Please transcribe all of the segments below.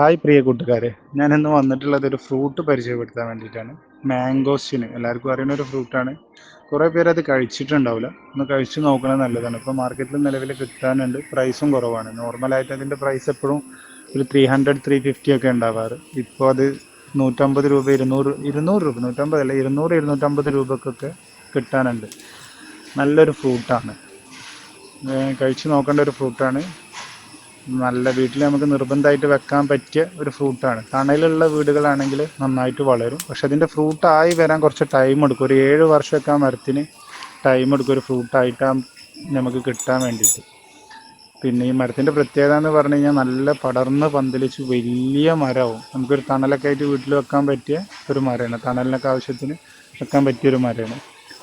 Hi പ്രിയ കൂട്ടുകാരെ. ഞാൻ ഇന്ന് വന്നിട്ടുള്ളത് ഒരു ഫ്രൂട്ട് പരിചയപ്പെടുത്താൻ വേണ്ടിയിട്ടാണ്. മാംഗോസ്റ്റിന് എല്ലാവർക്കും അറിയുന്ന ഒരു ഫ്രൂട്ടാണ് കുറേ പേര് അത് കഴിച്ചിട്ടുണ്ടാവില്ല. ഒന്ന് കഴിച്ച് നോക്കണത് നല്ലതാണ്. ഇപ്പോൾ മാർക്കറ്റിൽ നിലവിൽ കിട്ടാനുണ്ട്. പ്രൈസും കുറവാണ്. നോർമലായിട്ട് അതിന്റെ പ്രൈസ് എപ്പോഴും ഒരു ത്രീ ഹൺഡ്രഡ് ത്രീ ഫിഫ്റ്റി ഒക്കെ ഉണ്ടാവാറ്. ഇപ്പോൾ അത് നൂറ്റമ്പത് രൂപ ഇരുന്നൂറ് ഇരുന്നൂറ് രൂപ നൂറ്റമ്പതല്ല ഇരുന്നൂറ് ഇരുന്നൂറ്റമ്പത് രൂപക്കൊക്കെ കിട്ടാനുണ്ട്. നല്ലൊരു ഫ്രൂട്ടാണ് കഴിച്ച് നോക്കേണ്ട ഒരു ഫ്രൂട്ടാണ് നല്ല വീട്ടിൽ നമുക്ക് നിർബന്ധമായിട്ട് വെക്കാൻ പറ്റിയ ഒരു ഫ്രൂട്ടാണ്. തണലുള്ള വീടുകളാണെങ്കിൽ നന്നായിട്ട് വളരും. പക്ഷെ അതിന്റെ ഫ്രൂട്ടായി വരാൻ കുറച്ച് ടൈം എടുക്കും. ഒരു ഏഴ് വർഷമൊക്കെ ആ മരത്തിന് ടൈം എടുക്കും ഒരു ഫ്രൂട്ടായിട്ട് നമുക്ക് കിട്ടാൻ വേണ്ടിയിട്ട്. പിന്നെ ഈ മരത്തിന്റെ പ്രത്യേകത എന്ന് പറഞ്ഞു കഴിഞ്ഞാൽ നല്ല പടർന്ന് പന്തലിച്ച് വലിയ മരമാവും. നമുക്കൊരു തണലൊക്കെ ആയിട്ട് വീട്ടിൽ വെക്കാൻ പറ്റിയ ഒരു മരമാണ്. തണലിനൊക്കെ ആവശ്യത്തിന് വെക്കാൻ പറ്റിയ ഒരു മരമാണ്.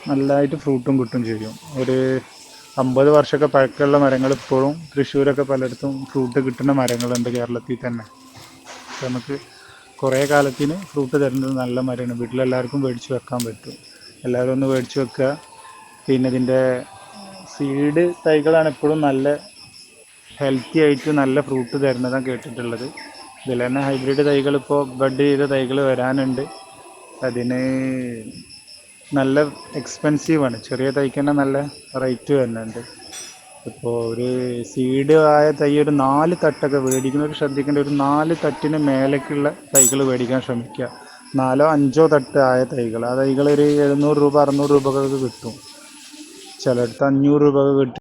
നല്ലതായിട്ട് ഫ്രൂട്ടും കിട്ടും ചെയ്യും. ഒരു അമ്പത് വർഷമൊക്കെ പഴക്കമുള്ള മരങ്ങൾ ഇപ്പോഴും തൃശ്ശൂരൊക്കെ പലയിടത്തും ഫ്രൂട്ട് കിട്ടുന്ന മരങ്ങളുണ്ട് കേരളത്തിൽ തന്നെ. നമുക്ക് കുറേ കാലത്തിന് ഫ്രൂട്ട് തരുന്നത് നല്ല മരമാണ്. വീട്ടിലെല്ലാവർക്കും മേടിച്ച് വെക്കാൻ പറ്റും. എല്ലാവരും ഒന്ന് മേടിച്ച് വെക്കുക. പിന്നെ ഇതിന്റെ സീഡ് തൈകളാണ് എപ്പോഴും നല്ല ഹെൽത്തി ആയിട്ട് നല്ല ഫ്രൂട്ട് തരുന്നതാണ് കേട്ടിട്ടുള്ളത്. ഇതിൽ തന്നെ ഹൈബ്രിഡ് തൈകൾ ഇപ്പോൾ ബഡ് ചെയ്ത തൈകൾ വരാനുണ്ട്. അതിന് നല്ല എക്സ്പെൻസീവാണ് ചെറിയ തൈക്കന്നെ നല്ല റേറ്റ് വരുന്നുണ്ട്. ഇപ്പോൾ ഒരു സീഡ് ആയ തൈ ഒരു നാല് തട്ടൊക്കെ മേടിക്കുന്നവർ ശ്രദ്ധിക്കേണ്ട ഒരു നാല് തട്ടിന് മേലേക്കുള്ള തൈകൾ മേടിക്കാൻ ശ്രമിക്കുക നാലോ അഞ്ചോ തട്ട് ആയ തൈകൾ ആ തൈകൾ ഒരു എഴുന്നൂറ് രൂപ അറുന്നൂറ് രൂപകൾക്ക് കിട്ടും. ചിലടത്ത് അഞ്ഞൂറ് രൂപ കിട്ടും.